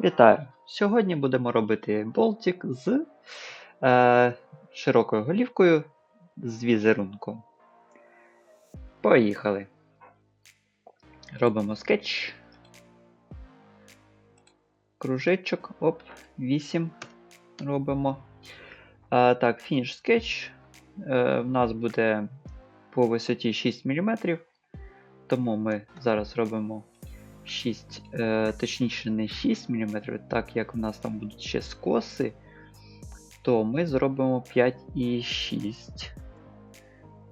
Вітаю! Сьогодні будемо робити болтик з е, широкою голівкою з візерунком. Поїхали. Робимо скетч. Кружечок. Оп, 8 робимо. А, так, фініш скетч. Е, в нас буде по висоті 6 мм. Тому ми зараз робимо 6, е, точніше не 6 мм, так як в нас там будуть ще скоси, то ми зробимо 5,6.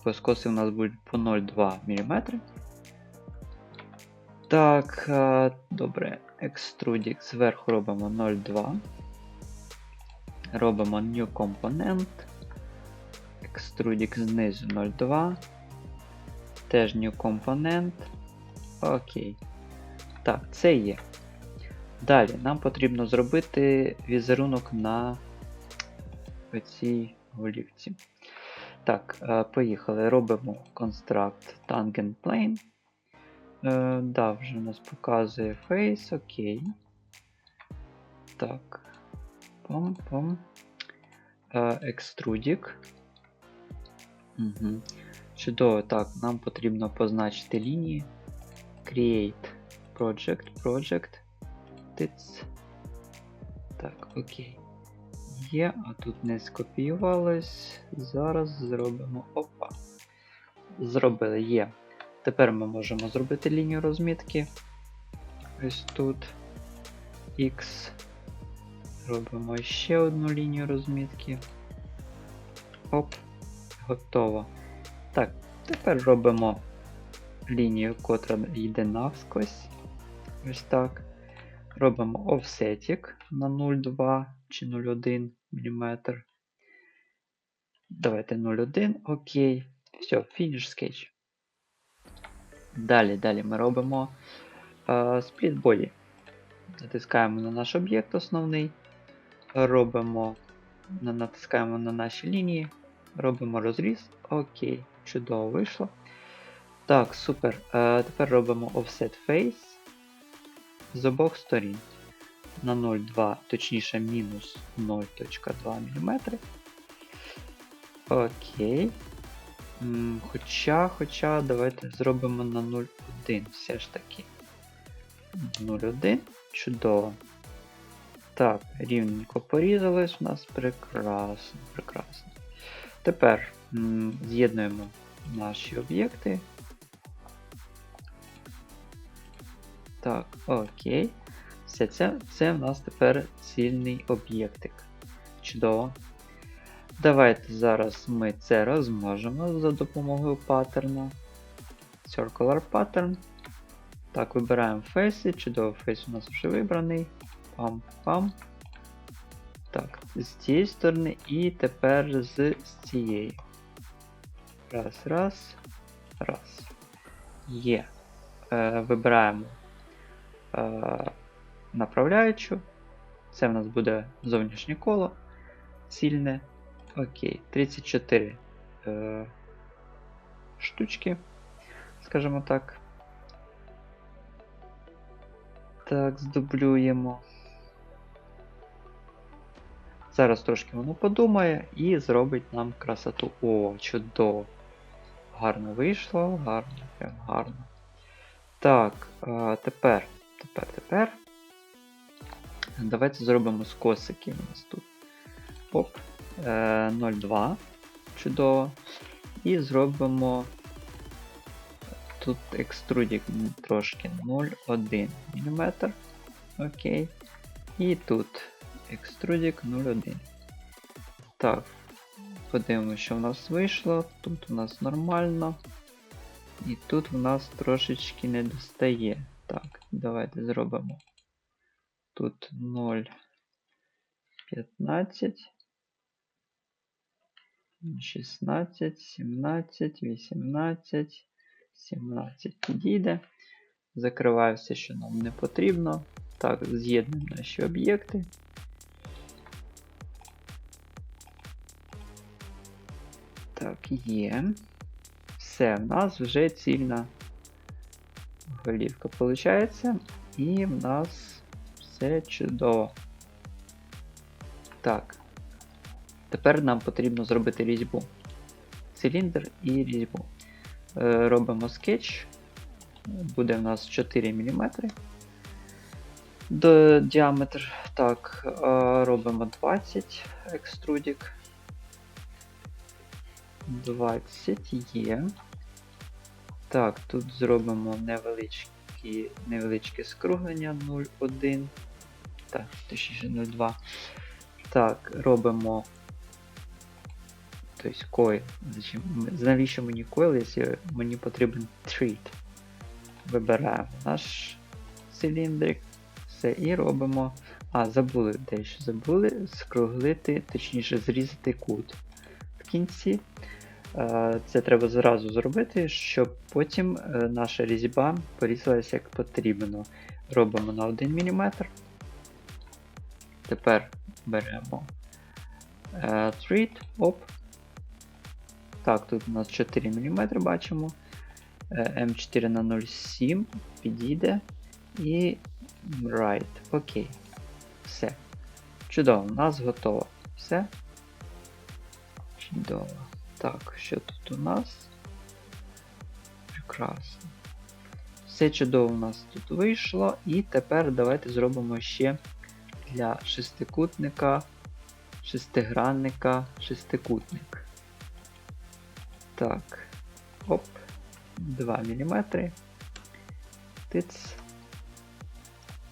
Бо скоси у нас будуть по 0,2 мм. Так, е, добре. Extrudic зверху робимо 0,2. Робимо New Component. Extrudic знизу 0,2. Теж New Component. Окей. Так, це є. Далі нам потрібно зробити візерунок на цій голівці. Так, е, поїхали. Робимо Construct Tangent Plane. Е, да, вже у нас показує Face, окей. Так. Пом-пом. Е, Extrudic. Угу. Чудово, так, нам потрібно позначити лінії. Create Project, Project. Тиц. Так, окей. Є, а тут не скопіювалось. Зараз зробимо. Опа. Зробили є. Тепер ми можемо зробити лінію розмітки. Ось тут. X. Робимо ще одну лінію розмітки. Оп, готово. Так, тепер робимо лінію, котра йде навскось. Ось так. Робимо офсетик на 0,2 чи 0,1 мм. Давайте 0,1, окей. Все, фініш скетч. Далі, далі ми робимо спліт боді. Натискаємо на наш об'єкт основний. Робимо, натискаємо на наші лінії, робимо розріз. Окей, чудово вийшло. Так, супер. Е, тепер робимо offset face з обох сторін. На 0,2, точніше, мінус 0.2 мм. Окей. Хоча, хоча, давайте зробимо на 0,1 все ж таки. 0,1. Чудово. Так, рівненько порізались у нас прекрасно, прекрасно. Тепер з'єднуємо наші об'єкти. Так, окей. Все це, це в нас тепер цільний об'єктик. Чудово. Давайте зараз ми це розмножимо за допомогою паттерна. Circular pattern. Так, вибираємо фейси. Чудово, фейс у нас вже вибраний. Пам-пам. Так, з цієї сторони і тепер з, цієї. Раз, раз, раз. Є. Е, вибираємо направляючу. Це в нас буде зовнішнє коло. Цільне. Окей, 34 е, штучки, скажімо так. Так, здублюємо. Зараз трошки воно подумає і зробить нам красоту. О, чудово! Гарно вийшло, гарно, прям гарно. Так, а, тепер, тепер, тепер. Давайте зробимо скосики у нас тут. Оп, е, 0,2. Чудово. І зробимо тут екструдік трошки 0,1 мм. Окей. І тут екструдік 0,1. Так, подивимося, що в нас вийшло. Тут у нас нормально. І тут в нас трошечки не достає. Так, давайте зробимо. Тут 0,15, 16, 17, 18, 17 підійде. Закриваю все, що нам не потрібно. Так, з'єднуємо наші об'єкти. Так, є. Все, в нас вже цільна голівка виходить. І в нас Все чудово. Так. Тепер нам потрібно зробити різьбу. Циліндр і різьбу. Е, робимо скетч. Буде в нас 4 мм. До діаметр. Так, е, робимо 20 екструдік. 20 є. Так, тут зробимо невеличкі, невеличке скруглення 0,1. Так, точніше 0,2. Так, робимо. Тобто койл. Навіщо мені койл, якщо мені потрібен treat? Вибираємо наш циліндрик. Все, і робимо. А, забули дещо. Забули скруглити, точніше зрізати кут. В кінці. Е, Це треба зразу зробити, щоб потім е, наша різьба порізалася як потрібно. Робимо на 1 мм. Тепер беремо е, treat, оп. Так, тут у нас 4 мм бачимо. Е, М4 на 0,7 підійде. І right. Окей. Все. Чудово, у нас готово. Все. Чудово. Так, що тут у нас? Прекрасно. Все чудово у нас тут вийшло. І тепер давайте зробимо ще для шестикутника, шестигранника, шестикутник. Так. Оп. 2 мм. Тиц.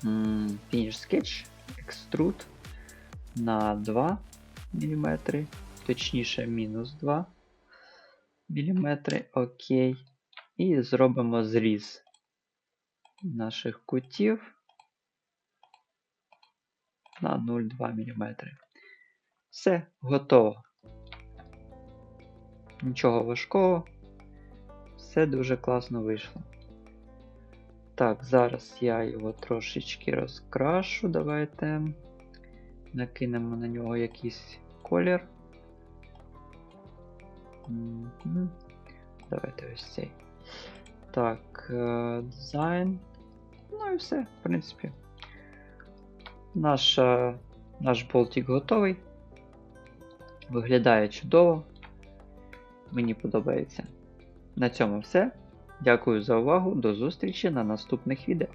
Finish Sketch. Extrude на 2 мм. Точніше, мінус 2 мм. Окей. І зробимо зріз наших кутів на 0,2 мм. Все, готово. Нічого важкого. Все дуже класно вийшло. Так, зараз я його трошечки розкрашу. Давайте накинемо на нього якийсь колір. Давайте ось цей. Так, е, дизайн. Ну і все, в принципі. Наш, наш болтик готовий. Виглядає чудово. Мені подобається. На цьому все. Дякую за увагу. До зустрічі на наступних відео.